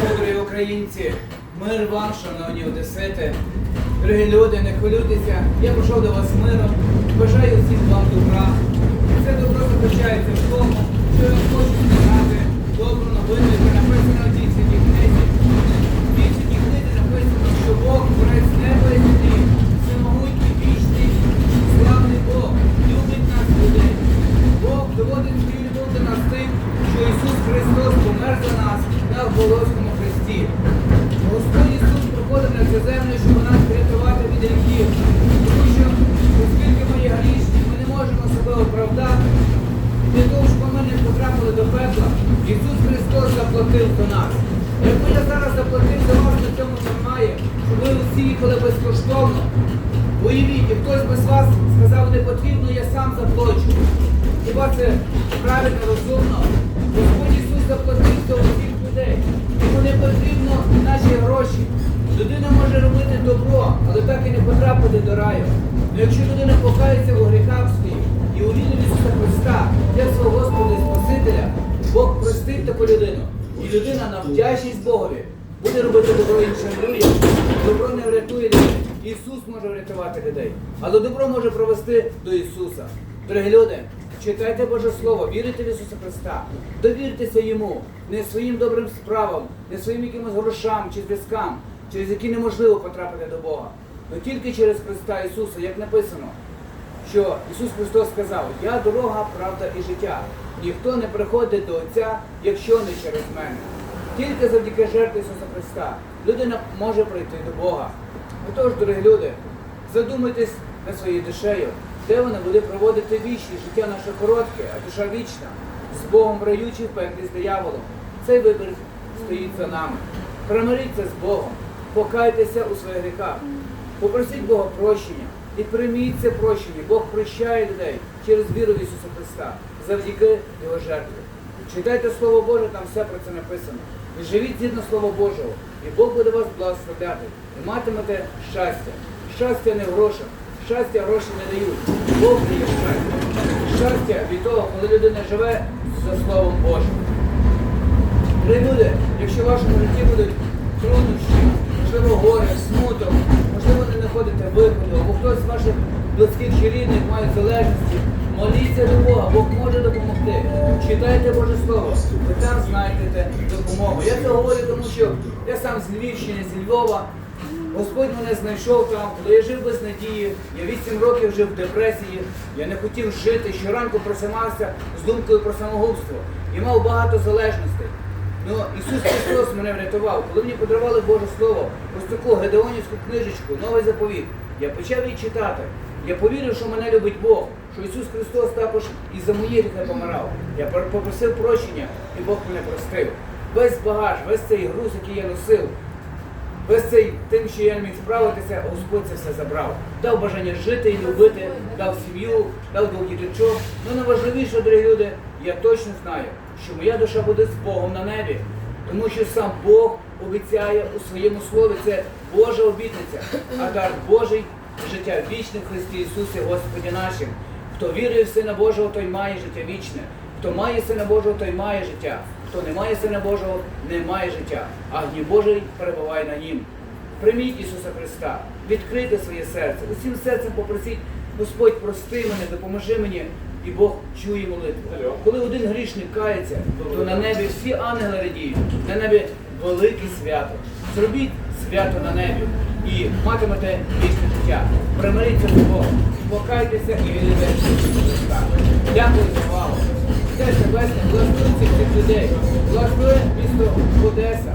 Добрі українці, мир вам, шановні одесити, дорогі люди, не хвилюйтеся. Я прийшов до вас миром, бажаю всім вам добра. Це добро заключається в тому, що я хочу сказати добру новину, яка написана в цій святій книзі. В цій святій книзі написано, що Бог творець неба і землі, всемогутній, вічний, славний Бог, любить нас людей. Бог доводить свою любов до нас тим, що Ісус Христос помер за нас на Голгофському хресті. Господь Ісус приходив на цю землю, щоб нас врятувати від гріхів. Тому що, оскільки ми є грішні, ми не можемо себе оправдати. Для того, щоб ми не потрапили до пекла, Ісус Христос заплатив за нас. Якби я зараз заплатив за вас, на цьому немає, щоб ви усі їхали безкоштовно. Уявіть, хтось би з вас сказав, не потрібно, я сам заплачу. Хіба це правильно, розумно? Господь Ісус заплатив за усіх людей. Йому не потрібно наші гроші. Людина може робити добро, але так і не потрапити до раю. Ну якщо людина покається людину. І людина на вдячність Богові буде робити добро іншим людям. Добро не врятує людей. Ісус може врятувати людей. Але добро може провести до Ісуса. Дорогі люди, читайте Боже Слово, вірите в Ісуса Христа, довіртеся Йому, не своїм добрим справам, не своїм якимось грошам чи зв'язкам, через які неможливо потрапити до Бога. Но тільки через Христа Ісуса, як написано, що Ісус Христос сказав, я дорога, правда і життя. Ніхто не приходить до Отця, якщо не через мене. Тільки завдяки жертві Ісуса Христа людина може прийти до Бога. Отож, дорогі люди, задумайтесь над своєю душею, де вона буде проводити вічні, життя наше коротке, а душа вічна, з Богом в в пеклі з дияволом. Цей вибір стоїть за нами. Примиріться з Богом, покайтеся у своїх гріхах, попросіть Бога прощення і прийміть це прощення. Бог прощає людей через віру в Ісуса Христа, завдяки Його жертві. Читайте Слово Боже, там все про це написано. І живіть згідно Слова Божого, і Бог буде вас благословляти. І матимете щастя. Щастя не в грошах, щастя гроші не дають. Бог дає щастя. Щастя від того, коли людина живе за Словом Божим. Люди, якщо в вашому житті будуть близьких чи рідних має залежності, моліться до Бога, Бог може допомогти. Читайте Боже Слово, ви там знайдете допомогу. Я це говорю, тому що я сам з Львівщини, зі Львова. Господь мене знайшов там, коли я жив без надії, я 8 років жив в депресії, я не хотів жити, щоранку просимався з думкою про самогубство і мав багато залежностей. Ну, Ісус Христос мене врятував. Коли мені подарували Боже Слово, ось таку Гедеонівську книжечку, новий заповіт, я почав її читати. Я повірив, що мене любить Бог, що Ісус Христос також і за мої гріхи помирав. Я попросив прощення, і Бог мене простив. Весь багаж, весь цей груз, який я носив, Весь цей тим, що я не міг справитися, Господь це все забрав. Дав бажання жити і любити, дав сім'ю, дав двох діточок. Ну найважливіше, дорогі люди, я точно знаю, що моя душа буде з Богом на небі. Тому що сам Бог обіцяє у своєму слові, це Божа обітниця, а дар Божий життя вічне в Христі Ісусі Господі нашим. Хто вірує в Сина Божого, той має життя вічне. Хто має Сина Божого, той має життя. Хто не має Сина Божого, не має життя, а гнів Божий перебуває на нім. Прийміть Ісуса Христа, відкрийте своє серце, усім серцем попросіть, Господь, прости мене, допоможи мені, і Бог чує молитву. Коли один грішник кається, то на небі всі ангели радіють, на небі велике свято. Зробіть свято на небі і матимете вічне життя. Примиріться з Богом, покайтеся і відійдете Дякую за увагу. Все, власне, цих людей, влаштує місто Одеса.